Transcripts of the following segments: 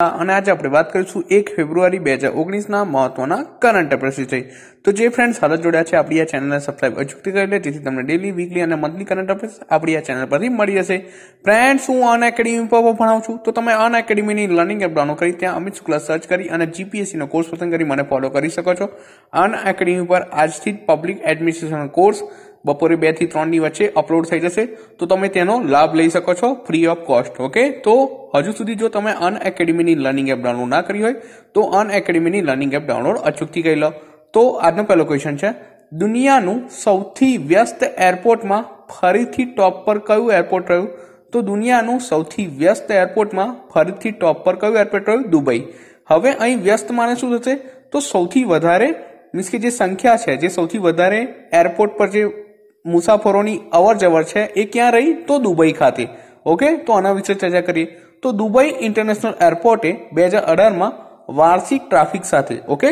અને આજે આપણે વાત કરીશું એક ફેબ્રુઆરી બે હજાર ઓગણીસના મહત્વના કરંટ અફેર્સ વિશે. તો જે ફ્રેન્ડ્સ હાલ જોડ્યા છે, આપણી આ ચેનલને સબસ્ક્રાઇબ અચૂકથી કરી લે, જેથી તમને ડેલી વીકલી અને મંથલી કરંટ અફેર્સ આપણી આ ચેનલ પરથી મળી જશે. ફ્રેન્ડ્સ હું અન એકેડમી પર ભણાવું છું. તો તમે અન એકેડમીની લર્નિંગ એપ ડાઉનલોડ કરી, ત્યાં અમિત શુક્લા સર્ચ કરી અને જીપીએસસીનો કોર્સ પસંદ કરી, મને ફોલો કરી શકો છો. અન એકેડમી પર આજથી જ પબ્લિક એડમિનિસ્ટ્રેશન કોર્સ બપોરે બેથી ત્રણની વચ્ચે અપલોડ થઈ જશે. તો તમે તેનો લાભ લઈ શકો છો ફ્રી ઓફ કોસ્ટ ઓકે તો હજુ સુધી જો તમે અન એકેડમીની લર્નિંગ એપ ડાઉનલોડ ના કરી હોય, તો અન એકેડમીની લર્નિંગ એપ ડાઉનલોડ અચૂકથી કરી લો. તો આજનો પહેલો ક્વેશ્ચન છે, દુનિયાનું સૌથી વ્યસ્ત એરપોર્ટમાં ફરીથી ટોપ પર કયું એરપોર્ટ રહ્યું? તો દુનિયાનું સૌથી વ્યસ્ત એરપોર્ટમાં ફરીથી ટોપ પર કયું એરપોર્ટ રહ્યું? દુબઈ. હવે અહીં વ્યસ્ત માને શું થશે? તો સૌથી વધારે મીન્સ કે જે સંખ્યા છે, જે સૌથી વધારે એરપોર્ટ પર જે મુસાફરોની અવર જવર છે એ ક્યાં રહી? તો દુબઈ ખાતે. ઓકે? તો આના વિશે ચર્ચા કરીએ. તો દુબઈ ઇન્ટરનેશનલ એરપોર્ટે બે હજાર અઢારમાં વાર્ષિક ટ્રાફિક સાથે, ઓકે?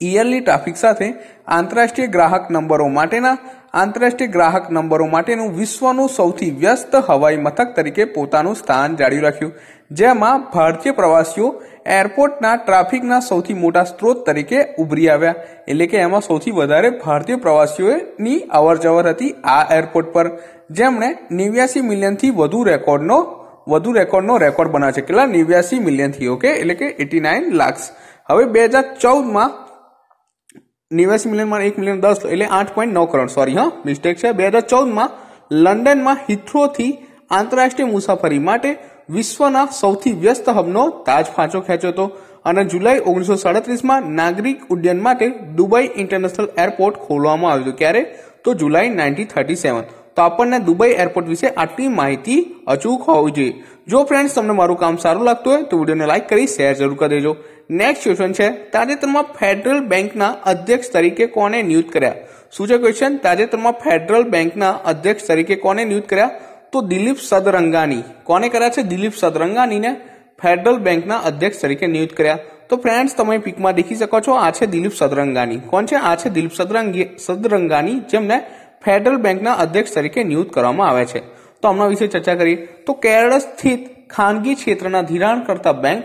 ઇયરલી ટ્રાફિક સાથે આંતરરાષ્ટ્રીય ગ્રાહક નંબરો માટેના આંતરરાષ્ટ્રીય ગ્રાહક નંબરો માટેનું વિશ્વનું સૌથી વ્યસ્ત હવાઈ મથક તરીકે પોતાનું સ્થાન જાળવી રાખ્યું. જેમાં ભારતીય પ્રવાસીઓ એરપોર્ટના ટ્રાફિકના સૌથી મોટા સ્ત્રોત તરીકે ઉભરી આવ્યા. એટલે કે એમાં સૌથી વધારે ભારતીય પ્રવાસીઓની અવર જવર હતી આ એરપોર્ટ પર. જેમણે નેવ્યાસી મિલિયનથી વધુ રેકોર્ડનો વધુ રેકોર્ડનો રેકોર્ડ બનાવ્યો છે. કેટલા? નેવ્યાસી મિલિયનથી ઓકે એટલે કે એટી નાઇન લાખ્સ. હવે બે હજાર ચૌદમાં નેવ્યાસી મિલિયનમાં એક મિલિયન દસ, એટલે આઠ પોઈન્ટ નવ કરોડ. સોરી હા મિસ્ટેક છે. બે હજાર ચૌદમાં લંડનમાં હિથ્રોથી આંતરરાષ્ટ્રીય મુસાફરી માટે વિશ્વના સૌથી વ્યસ્ત હબનો તાજ ફાંચો ખેંચ્યો હતો. અને જુલાઈ ઓગણીસો સાડત્રીસમાં નાગરિક ઉડ્ડયન માટે દુબઈ ઇન્ટરનેશનલ એરપોર્ટ ખોલવામાં આવ્યું હતું. ક્યારે? તો જુલાઈ નાઇન્ટીન થર્ટી સેવન. તો આપણને દુબઈ એરપોર્ટ વિશે આટલી માહિતી અચૂક હોવી જોઈએ. જો ફ્રેન્ડ્સ તમને મારું કામ સારું લાગતું હોય તો વિડીયોને લાઇક કરી શેર જરૂર કરી દેજો. નેક્સ્ટ ક્વેશ્ચન છે, તાજેતરમાં ફેડરલ બેંકના અધ્યક્ષ તરીકે કોને નિયુક્ત કર્યા? શું છે ક્વેશ્ચન તાજેતરમાં ફેડરલ બેંકના અધ્યક્ષ તરીકે કોને નિયુક્ત કર્યા? તો દિલીપ સદરંગાની કોને કર્યા છે? દિલીપ સદરંગાનીને ફેડરલ બેંકના અધ્યક્ષ તરીકે નિયુક્ત કર્યા. તો ફ્રેન્ડ્સ તમે પીકમાં દેખી શકો છો, આ છે દિલીપ સદરંગાની કોણ છે? આ છે દિલીપ સદરંગી સદરંગાની જેમને ફેડરલ બેંકના અધ્યક્ષ તરીકે નિયુક્ત કરવામાં આવે છે. તો હમણાં વિશે ચર્ચા કરીએ. તો કેરળ સ્થિત ખાનગી ક્ષેત્રના ધિરાણ કરતા બેંક,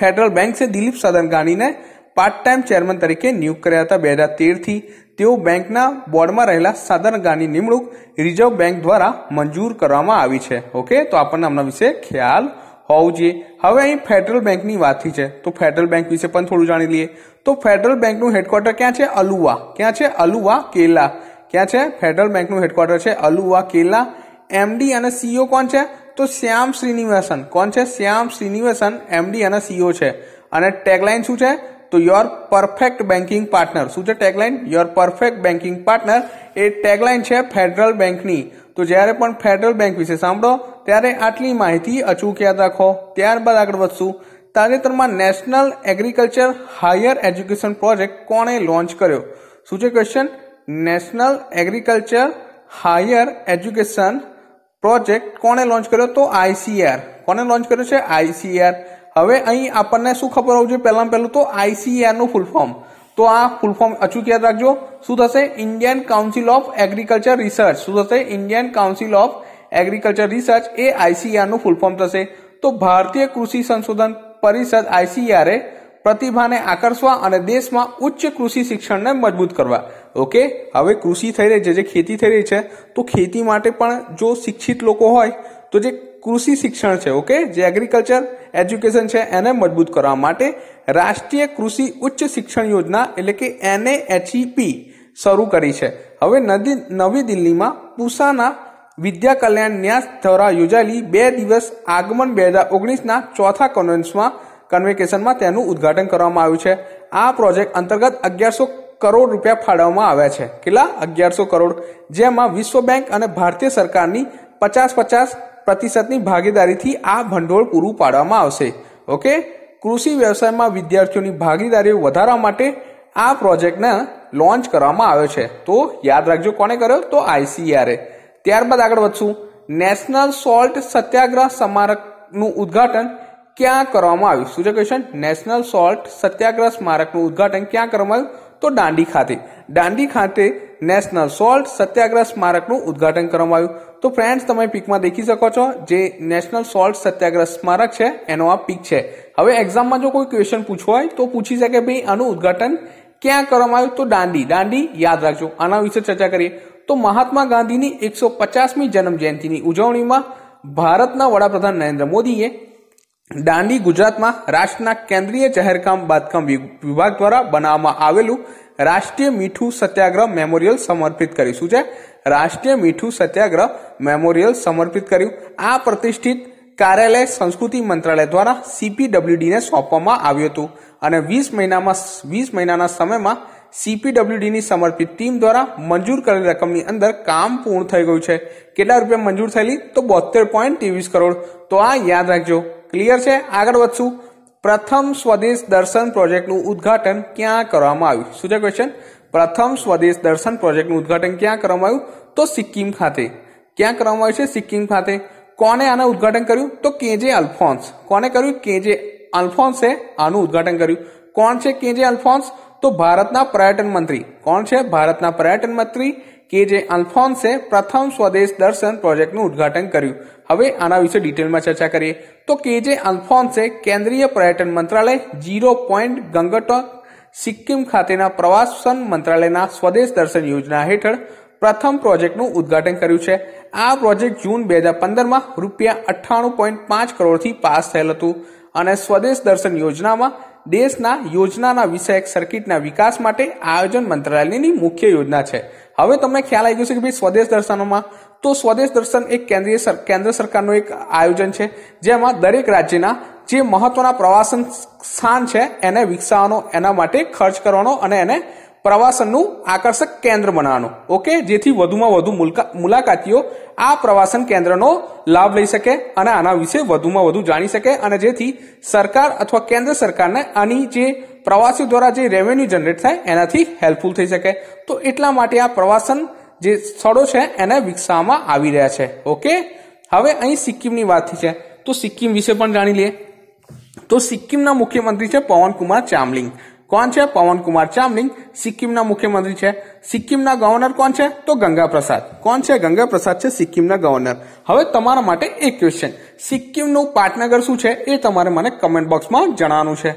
ફેડરલ બેંક છે દિલીપ સદરંગાનીને પાર્ટ ટાઈમ ચેરમેન તરીકે નિયુક્ત કર્યા હતા. બે હજાર તેરથી તેઓ બેંકના બોર્ડમાં રહેલા સદરંગાની નિમણૂક રિઝર્વ બેંક દ્વારા મંજૂર કરવામાં આવી છે. ઓકે? તો આપણને હમણાં વિશે ખ્યાલ હોવું જોઈએ. હવે અહીં ફેડરલ બેંકની વાત થઈ છે. તો ફેડરલ બેંક વિશે પણ થોડું જાણી લઈએ. તો ફેડરલ બેંકનું હેડક્વાર્ટર ક્યાં છે? અલુવા. ક્યાં છે? અલુવા કેલા. ક્યાં છે? ફેડરલ બેંકનું હેડક્વાર્ટર છે અલુવા કેલા. એમડી અને સીઓ કોણ છે? તો શ્યામ શ્રીનિવાસન. કોણ છે? શ્યામ શ્રીનિવાસન એમડી અને સીઓ છે. અને ટેગલાઇન શું છે? તો યોર પરફેક્ટ બેન્કિંગ પાર્ટનર શું છે tagline your perfect banking partner A tagline છે ફેડરલ બેંકની તો જ્યારે પણ ફેડરલ બેંક વિશે સાંભળો, ત્યારે આટલી માહિતી અચૂક યાદ રાખો. ત્યારબાદ આગળ વધશું. તાજેતરમાં national agriculture higher education project કોણે લોન્ચ કર્યો? શું છે question national agriculture higher education project કોણે લોન્ચ કર્યો તો આઈસીઆર કોને લોન્ચ કર્યો છે? આઈસીઆર હવે અહીં આપણને શું ખબર હોવું જોઈએ? પહેલા પહેલું તો આઈસીઆરનું ફૂલ ફોર્મ તો આ ફૂલ ફોર્મ અચૂક યાદ રાખજો. શું થશે? Indian council of agriculture research શું થશે? Indian council of agriculture research એ આઈસીઆરનું ફૂલ ફોર્મ થશે. તો ભારતીય કૃષિ સંશોધન પરિષદ આઈસીઆરએ પ્રતિભાને આકર્ષવા અને દેશમાં ઉચ્ચ કૃષિ શિક્ષણને મજબૂત કરવા. ઓકે? હવે કૃષિ થઈ રહી છે, જે ખેતી થઈ રહી છે, તો ખેતી માટે પણ જો શિક્ષિત લોકો હોય, તો જે કૃષિ શિક્ષણ છે, ઓકે? જે એગ્રીકલ્ચર એજ્યુકેશન છે, એને મજબૂત કરવા માટે રાષ્ટ્રીય કૃષિ ઉચ્ચ શિક્ષણ યોજના, એટલે કે એનએએચઈપી શરૂ કરી છે. હવે નદી, નવી દિલ્હીમાં પૂસાના વિદ્યા કલ્યાણ ન્યાસ દ્વારા યોજાયેલી બે દિવસ આગમન બે હજાર ઓગણીસના ચોથા કોન્ફરન્સમાં કન્વેકેશનમાં તેનું ઉદ્ઘાટન કરવામાં આવ્યું છે. આ પ્રોજેક્ટ અંતર્ગત અગિયારસો કરોડ રૂપિયા ફાળવવામાં આવ્યા છે. કેટલા? અગિયારસો કરોડ. જેમાં વિશ્વ બેંક અને ભારતીય સરકારની પચાસ પચાસ પ્રતિશતની ભાગીદારીથી આ ભંડોળ પૂરું પાડવામાં આવશે. ઓકે? કૃષિ વ્યવસાયમાં વિદ્યાર્થીઓની ભાગીદારી વધારવા માટે આ પ્રોજેક્ટને લોન્ચ કરવામાં આવ્યો છે. તો યાદ રાખજો કોને કર્યો? તો આઈસીઆરએ ત્યારબાદ આગળ વધશું. નેશનલ સોલ્ટ સત્યાગ્રહ સ્મારકનું ઉદ્ઘાટન ક્યાં કરવામાં આવ્યું? શું છે ક્વેશ્ચન નેશનલ સોલ્ટ સત્યાગ્રહ સ્મારકનું ઉદ્ઘાટન ક્યાં કરવામાં આવ્યું? તો દાંડી ખાતે. દાંડી ખાતે નેશનલ સોલ્ટ સત્યાગ્રહ સ્મારકનું ઉદ્ઘાટન કરવામાં આવ્યું. તો ફ્રેન્ડ્સ તમે પીકમાં દેખી શકો છો, જે નેશનલ સોલ્ટ સત્યાગ્રહ સ્મારક છે, એનો આ પીક છે. હવે એક્ઝામમાં જો કોઈ ક્વેશ્ચન પૂછવો હોય, તો પૂછી શકે ભાઈ, આનું ઉદ્ઘાટન ક્યાં કરવામાં આવ્યું? તો દાંડી. દાંડી, યાદ રાખજો. આના વિશે ચર્ચા કરીએ. તો મહાત્મા ગાંધીની એકસો પચાસમી જન્મ જયંતિની ઉજવણીમાં ભારતના વડાપ્રધાન નરેન્દ્ર મોદીએ દાંડી ગુજરાતમાં રાષ્ટ્રના કેન્દ્રીય જાહેરકામ બાંધકામ વિભાગ દ્વારા બનાવવામાં આવેલું રાષ્ટ્રીય મીઠું સત્યાગ્રહ મેમોરિયલ સમર્પિત કર્યું. શું છે? રાષ્ટ્રીય મીઠું સત્યાગ્રહ મેમોરિયલ સમર્પિત કર્યું. આ પ્રતિષ્ઠિત કાર્યાલય સંસ્કૃતિ મંત્રાલય દ્વારા સીપીડબ્લ્યુડીને સોંપવામાં આવ્યું હતું અને વીસ મહિનામાં વીસ મહિનાના સમયમાં સીપીડબ્લ્યુડીની સમર્પિત ટીમ દ્વારા મંજૂર કરેલી રકમની અંદર કામ પૂર્ણ થઈ ગયું છે. કેટલા રૂપિયા મંજૂર થયેલી? તો બોતેર પોઈન્ટ ત્રેવીસ કરોડ. તો આ યાદ રાખજો. ક્લિયર છે? આગળ વધશું. પ્રથમ સ્વદેશ દર્શન પ્રોજેક્ટનું ઉદ્ઘાટન ક્યાં કરવામાં આવ્યું? શું છે ક્વેશ્ચન પ્રથમ સ્વદેશ દર્શન પ્રોજેક્ટનું ઉદ્ઘાટન ક્યાં કરવામાં આવ્યું? તો સિક્કિમ ખાતે. ક્યાં કરવામાં આવ્યું છે? સિક્કિમ ખાતે. કોને આનું ઉદ્ઘાટન કર્યું? તો કેજે અલ્ફોન્સ. કોને કર્યું? કેજે અલ્ફોન્સે આનું ઉદ્ઘાટન કર્યું. કોણ છે કેજે અલ્ફોન્સ? તો ભારતના પર્યટન મંત્રી. કોણ છે? ભારતના પર્યટન મંત્રી કે જે અલ્ફોન્સે પ્રથમ સ્વદેશ દર્શન પ્રોજેક્ટનું ઉદ્ઘાટન કર્યું. હવે આના વિશે ડિટેલમાં ચર્ચા કરીએ. તો કે જે અલ્ફોન્સે કેન્દ્રીય પર્યટન મંત્રાલય ઝીરો પોઈન્ટ ગંગટોક સિક્કિમ ખાતેના પ્રવાસન મંત્રાલયના સ્વદેશ દર્શન યોજના હેઠળ પ્રથમ પ્રોજેક્ટનું ઉદ્ઘાટન કર્યું છે. આ પ્રોજેક્ટ જૂન બે હજાર પંદરમાં રૂપિયા અઠ્ઠાણું પોઈન્ટ પાંચ કરોડથી પાસ થયેલ હતું અને સ્વદેશ દર્શન યોજનામાં દેશના યોજનાના વિષયક સર્કિટના વિકાસ માટે આયોજન મંત્રાલયની મુખ્ય યોજના છે. હવે તમને ખ્યાલ આવી ગયો છે કે ભાઈ સ્વદેશ દર્શનોમાં તો સ્વદેશ દર્શન એક કેન્દ્રીય કેન્દ્ર સરકારનું એક આયોજન છે, જેમાં દરેક રાજ્યના જે મહત્વના પ્રવાસન સ્થાન છે, એને વિકસાવવાનો, એના માટે ખર્ચ કરવાનો અને એને પ્રવાસનનું આકર્ષક કેન્દ્ર બનાવવાનું. ઓકે જેથી વધુમાં વધુ મુલાકાતીઓ આ પ્રવાસન કેન્દ્રનો લાભ લઈ શકે અને આના વિશે વધુમાં વધુ જાણી શકે અને જેથી સરકાર અથવા કેન્દ્ર સરકારને આની જે પ્રવાસીઓ દ્વારા જે રેવન્યુ જનરેટ થાય એનાથી હેલ્પફુલ થઈ શકે. તો એટલા માટે આ પ્રવાસન જે સ્થળો છે એને વિકસાવવામાં આવી રહ્યા છે. ઓકે હવે અહીં સિક્કિમની વાત છે. તો સિક્કિમ વિશે પણ જાણી લઈએ. તો સિક્કિમના મુખ્યમંત્રી છે પવનકુમાર ચામલિંગ. કોણ છે? પવનકુમાર ચામલિંગ, સિક્કિમના મુખ્યમંત્રી છે. સિક્કિમના ગવર્નર કોણ છે? તો ગંગા પ્રસાદ કોણ છે? ગંગા પ્રસાદ છે સિક્કિમના ગવર્નર હવે તમારા માટે એક ક્વેશ્ચન સિક્કિમનું પાટનગર શું છે? એ તમારે મને કમેન્ટ બોક્સમાં જણાવવાનું છે.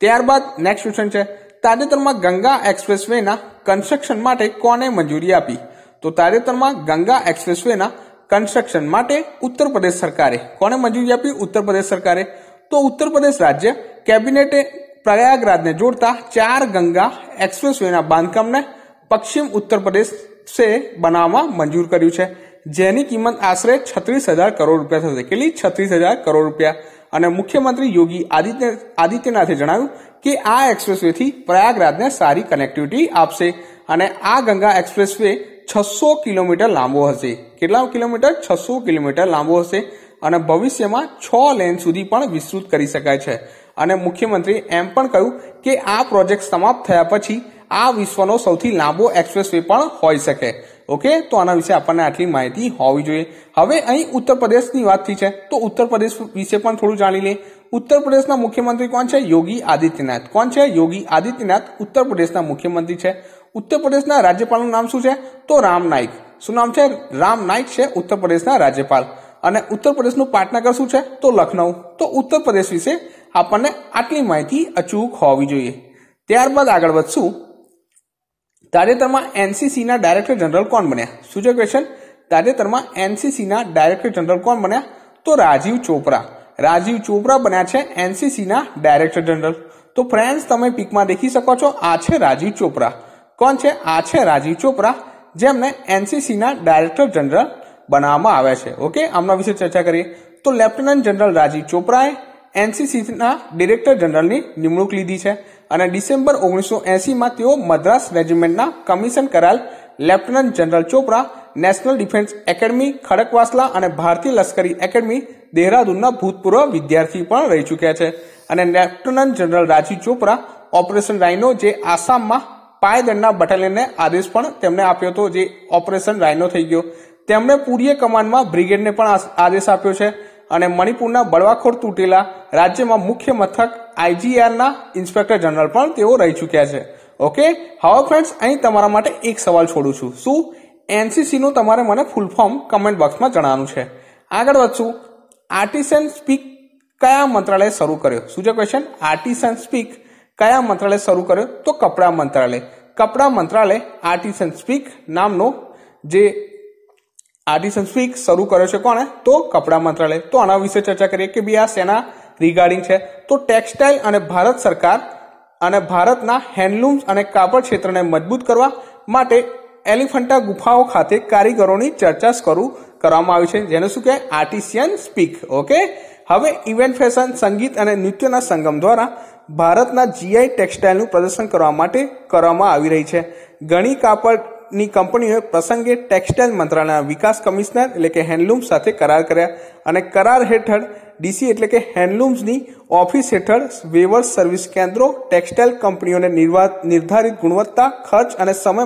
ત્યારબાદ નેક્સ્ટ ક્વેશ્ચન છે. તાજેતરમાં ગંગા એક્સપ્રેસ વેના કન્સ્ટ્રક્શન માટે કોને મંજૂરી આપી? તો તાજેતરમાં ગંગા એક્સપ્રેસ વેના કન્સ્ટ્રક્શન માટે ઉત્તર પ્રદેશ સરકારે કોને મંજૂરી આપી? ઉત્તર પ્રદેશ સરકારે. તો ઉત્તર પ્રદેશ રાજ્ય કેબિનેટે પ્રયાગરાજને જોડતા ચાર ગંગા એક્સપ્રેસવેના બાંધકામને પશ્ચિમ ઉત્તર પ્રદેશ સે બનાવવામાં મંજૂર કર્યું છે, જેની કિંમત આશરે છત્રીસ હજાર કરોડ રૂપિયા થશે. કેટલી? છત્રીસ હજાર કરોડ રૂપિયા. અને મુખ્યમંત્રી યોગી આદિત્ય, આદિત્યનાથે જણાવ્યું કે આ એક્સપ્રેસવેથી પ્રયાગરાજને સારી કનેક્ટિવિટી આપશે અને આ ગંગા એક્સપ્રેસવે છસો કિલોમીટર લાંબો હશે. કેટલા કિલોમીટર? છસો કિલોમીટર લાંબો હશે અને ભવિષ્યમાં છ લેન સુધી પણ વિસ્તૃત કરી શકાય છે. અને મુખ્યમંત્રીએ એમ પણ કહ્યું કે આ પ્રોજેક્ટ સમાપ્ત થયા પછી આ વિશ્વનો સૌથી લાંબો એક્સપ્રેસ વે પણ હોઈ શકે. ઓકે? તો આના વિશે આપણને આટલી માહિતી હોવી જોઈએ. હવે અહીં ઉત્તર પ્રદેશની વાત થઈ છે. તો ઉત્તર પ્રદેશ વિશે પણ થોડું જાણી લઈએ. ઉત્તર પ્રદેશના મુખ્યમંત્રી કોણ છે? યોગી આદિત્યનાથ. કોણ છે? યોગી આદિત્યનાથ ઉત્તર પ્રદેશના મુખ્યમંત્રી છે. ઉત્તર પ્રદેશના રાજ્યપાલનું નામ શું છે? તો રામ નાઇક. શું નામ છે? રામ નાઇક છે ઉત્તર પ્રદેશના રાજ્યપાલ. અને ઉત્તર પ્રદેશનું પાટનગર શું છે? તો લખનઉ. તો ઉત્તર પ્રદેશ વિશે આપણને આટલી માહિતી અચૂક હોવી જોઈએ. ત્યારબાદ આગળ વધશું. તાજેતરમાં એનસીસીના ડાયરેક્ટર જનરલ કોણ બન્યા? શું છે ક્વેશ્ચન તાજેતરમાં એનસીસીના ડાયરેક્ટર જનરલ કોણ બન્યા? તો રાજીવ ચોપરા. રાજીવ ચોપરા બન્યા છે એનસીસીના ડાયરેક્ટર જનરલ તો ફ્રેન્ડ્સ તમે પીકમાં દેખી શકો છો, આ છે રાજીવ ચોપરા. કોણ છે? આ છે રાજીવ ચોપરા, જેમને એનસીસીના ડાયરેક્ટર જનરલ બનાવવામાં આવ્યા છે. ઓકે આમના વિશે ચર્ચા કરીએ. તો લેફ્ટનન્ટ જનરલ રાજીવ ચોપરાએ એનસીસીના ડિરેક્ટર જનરલની નિમણૂક લીધી છે અને ડિસેમ્બર ઓગણીસો એસીમાં તેઓ મદ્રાસ રેજિમેન્ટના કમિશન કરાયેલ lieutenant general Chopra national defence academy, Khadakwasla અને ભારતીય લશ્કરી એકેડમી દેહરાદૂનના ભૂતપૂર્વ વિદ્યાર્થી પણ રહી ચૂક્યા છે. અને lieutenant general Rajiv Chopra operation rhino જે આસામમાં પાયદળના બટાલિયનને આદેશ પણ તેમણે આપ્યો હતો, જે ઓપરેશન રાઇનો થઈ ગયો. તેમણે પૂર્ય કમાન્ડમાં બ્રિગેડને પણ આદેશ આપ્યો છે. અને મણિપુરના બળવાખોર તૂટેલા રાજ્યમાં મુખ્ય મથક આઈજીઆરના ઇન્સ્પેક્ટર જનરલ પણ તેઓ રહી ચૂક્યા છે. ઓકે? હવે ફ્રેન્ડ્સ અહીં તમારા માટે એક સવાલ છોડું છું. શું એનસીસી નું તમારે મને ફૂલ ફોર્મ કમેન્ટ બોક્સમાં જણાવવાનું છે? આગળ વધશું. આર્ટિસન સ્પીક કયા મંત્રાલય શરૂ કર્યો? શું છે ક્વેશ્ચન આર્ટિસન સ્પીક કયા મંત્રાલય શરૂ કર્યો? તો કપડા મંત્રાલય. કપડા મંત્રાલય આર્ટિસન સ્પીક નામનો જે આર્ટિસન સ્પીક શરૂ કર્યો છે કોણે? તો કપડા મંત્રાલય. તો આના વિશે ચર્ચા કરીએ કે ભાઈ આ સેના રિગાર્ડિંગ છે. તો ટેક્સટાઇલ અને ભારત સરકાર અને ભારતના હેન્ડલૂમ્સ અને કાપડ ક્ષેત્રને મજબૂત કરવા માટે એલિફન્ટા ગુફાઓ ખાતે કારીગરોની ચર્ચા શરૂ કરવામાં આવી છે. જેને શું કહેવાય આર્ટિસિયન સ્પીક. ઓકે? હવે ઇવેન્ટ ફેશન, સંગીત અને નૃત્યના સંગમ દ્વારા ભારતના જીઆઈ ટેક્સટાઇલનું પ્રદર્શન કરવા માટે કરવામાં આવી રહી છે. ઘણી કાપડની કંપનીઓએ પ્રસંગે ટેક્સટાઇલ મંત્રાલયના વિકાસ કમિશનર એટલે કે હેન્ડલૂમ સાથે કરાર કર્યા અને કરાર હેઠળ ડીસી એટલે કે હેન્ડલૂમ્સની ઓફિસ હેઠળ વેવર્સ સર્વિસ કેન્દ્રો, ટેક્સટાઇલ કંપનીઓને નિર્ધારિત ગુણવત્તા, ખર્ચ અને સમય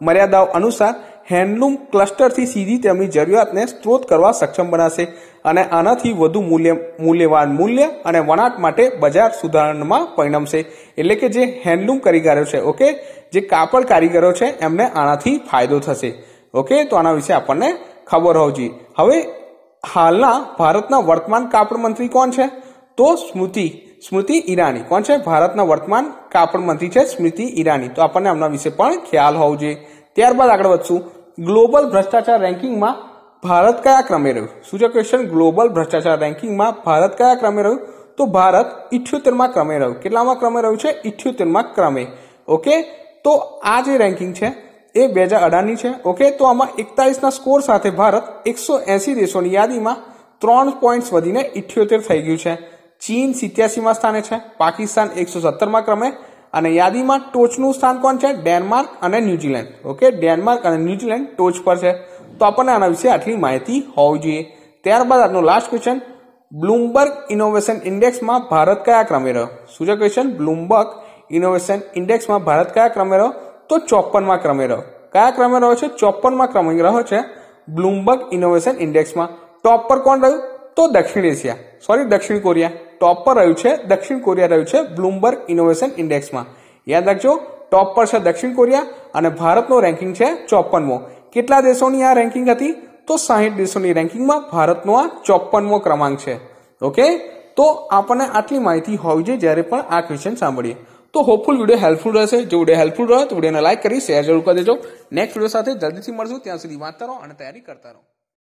મર્યાદાઓ અનુસાર હેન્ડલૂમ ક્લસ્ટરથી સીધી તેમની જરૂરિયાતને સ્ત્રોત કરવા સક્ષમ બનાશે અને આનાથી વધુ મૂલ્ય, મૂલ્યવાન મૂલ્ય અને વણાટ માટે બજાર સુધારણામાં પરિણમશે એટલે કે જે હેન્ડલૂમ કારીગરો છે, ઓકે? જે કાપડ કારીગરો છે, એમને આનાથી ફાયદો થશે. ઓકે? તો આના વિશે આપણને ખબર હોવી જોઈએ. હવે હાલના ભારતના વર્તમાન કાપડ મંત્રી કોણ છે? તો સ્મૃતિ સ્મૃતિ ઈરાની. કોણ છે? ભારતના વર્તમાન કાપડ મંત્રી છે સ્મૃતિ ઈરાની. તો આપણને આમના વિશે પણ ખ્યાલ હોવો જોઈએ. ત્યારબાદ આગળ વધશું. ગ્લોબલ ભ્રષ્ટાચાર રેન્કિંગમાં ભારત કયા ક્રમે રહ્યું? શું છે ક્વેશ્ચન ગ્લોબલ ભ્રષ્ટાચાર રેન્કિંગમાં ભારત કયા ક્રમે રહ્યું? તો ભારત ઇઠ્યોતેરમાં ક્રમે રહ્યું. કેટલામાં ક્રમે રહ્યું છે? ઇઠ્યોતેરમાં ક્રમે. ઓકે? તો આ જે રેન્કિંગ છે, એ બે હજાર અઢારની છે. ઓકે? તો આમાં એકતાલીસના સ્કોર સાથે ભારત એકસો એસી દેશોની યાદીમાં ત્રણ પોઈન્ટ્સ વધીને ઇઠ્યોતેર થઈ ગયું છે. ચીન સિત્યાસીમાં સ્થાને છે. પાકિસ્તાન એકસો સત્તરમાં ક્રમે. અને યાદીમાં ટોચનું સ્થાન કોણ છે? ડેનમાર્ક અને ન્યુઝીલેન્ડ. ઓકે? ડેનમાર્ક અને ન્યુઝીલેન્ડ ટોચ પર છે. તો આપણને આના વિશે આટલી માહિતી હોવી જોઈએ. ત્યારબાદ આજનો લાસ્ટ ક્વેશ્ચન બ્લુમબર્ગ ઇનોવેશન ઇન્ડેક્સમાં ભારત કયા ક્રમે રહ્યો? શું છે ક્વેશ્ચન બ્લુમબર્ગ ઇનોવેશન ઇન્ડેક્સમાં ભારત કયા ક્રમે રહ્યો? તો ચોપનમાં ક્રમે રહ્યો. કયા ક્રમે રહ્યો છે? ચોપનમાં ક્રમે રહ્યો છે બ્લુમબર્ગ ઇનોવેશન ઇન્ડેક્સમાં. ટોપ પર કોણ રહ્યું? તો દક્ષિણ એશિયા. સોરી દક્ષિણ કોરિયા. ટોપ પર રહ્યું છે, દક્ષિણ કોરિયા રહ્યું છે બ્લુમબર્ગ ઇનોવેશન ઇન્ડેક્સમાં યાદ રાખજો ટોપ પર છે દક્ષિણ કોરિયા અને ભારતનો રેન્કિંગ છે ચોપનમો કેટલા દેશોની આ રેન્કિંગ હતી? તો સાહીઠ દેશોની રેન્કિંગમાં ભારતનો આ ચોપનમો ક્રમાંક છે. ઓકે તો આપણને આટલી માહિતી હોવી જોઈએ જ્યારે પણ આ ક્વેશ્ચન સાંભળીએ. તો હોપફુલ વીડિયો હેલ્પફુલ રહેશે. જો વીડિયો હેલ્પફુલ રહે તો વિડીયોને લાઈક કરી શેર જરૂર કરી દેજો. નેક્સ્ટ વીડિયો સાથે જલ્દીથી મળશું. ત્યાં સુધી વાંચતા રહો અને તૈયારી કરતા રહો.